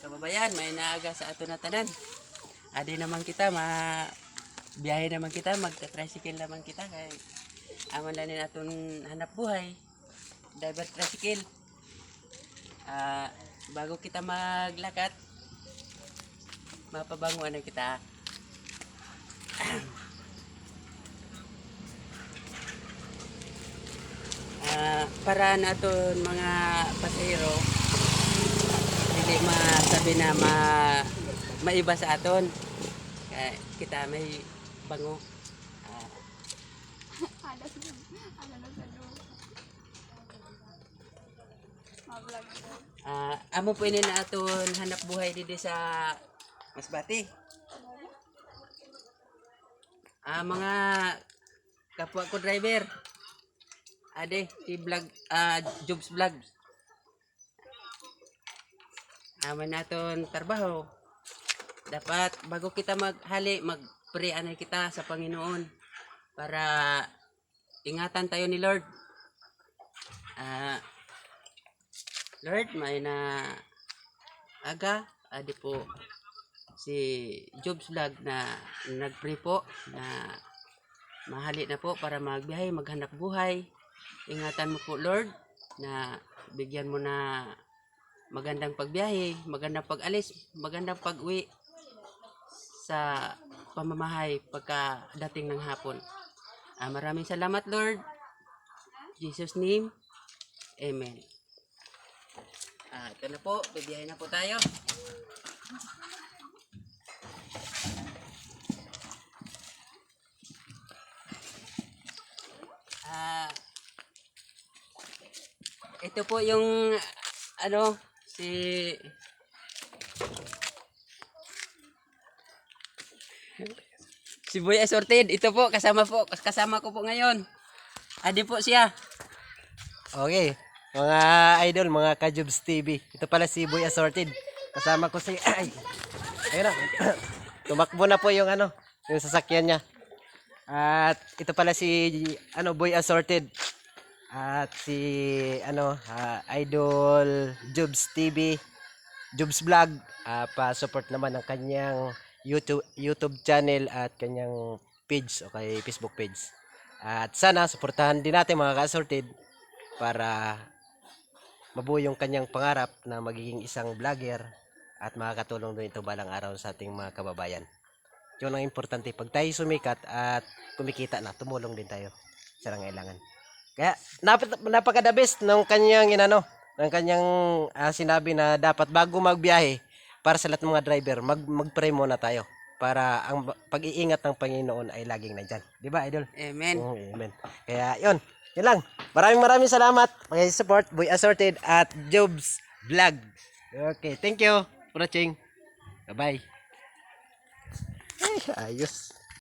kababayan, may naaga sa ato na tanan. Adi naman kita, ma biyahe naman kita, magta-tricycle naman kita kay amon lang din aton hanap buhay. Driver tricycle. Ah, bago kita maglakat, mapabanguan na kita. Ah, para naton mga pasahero hindi masabi na ma maiba sa aton. Kaya kita may bango. Ah, Alas na. Alas amo po ini na aton hanap buhay didi sa Masbati ah mga kapwa ko driver. Ade si vlog ah jobs vlog Aman naton trabaho. Dapat bago kita maghali, mag-pray anay kita sa Panginoon para ingatan tayo ni Lord. Ah Lord, may na aga, adi po si Jobs Vlog na nag-pray po na mahali na po para magbiyahe, maghanap buhay. Ingatan mo po Lord na bigyan mo na magandang pagbiyahe, magandang pag-alis, magandang pag-uwi sa pamamahay pagka dating ng hapon. Ah, maraming salamat Lord. Jesus name. Amen. Ah, ito na po, bibiyahe na po tayo. Ah, ito po yung ano si si Boy Assorted ito po kasama po kasama ko po ngayon adi po siya Okay. Mga idol, mga Kajubs TV. Ito pala si Boy Assorted. Kasama ko si... Ay! Ayun na. Tumakbo na po yung ano, yung sasakyan niya. At ito pala si ano Boy Assorted. At si ano ah, Idol Jubs TV, Jubs Vlog, Ah, pa-support naman ang kanyang YouTube YouTube channel at kanyang page o kay Facebook page. At sana suportahan din natin mga ka-assorted para mabuo yung kanyang pangarap na magiging isang vlogger at makakatulong din ito balang araw sa ating mga kababayan. Yun ang importante. Pag tayo sumikat at kumikita na, tumulong din tayo sa nangailangan. Kaya nap- napaka the best ng kanyang inano, ng kanyang ah, sinabi na dapat bago magbiyahe para sa lahat ng mga driver, mag mag-pray muna tayo para ang pag-iingat ng Panginoon ay laging nandyan. Di ba, idol? amen Oo, amen. Kaya, yun. Yun lang. Maraming maraming salamat. Mga support, Boy Assorted at Jobs Vlog. Okay, thank you for watching. Bye-bye. Ay, ayos.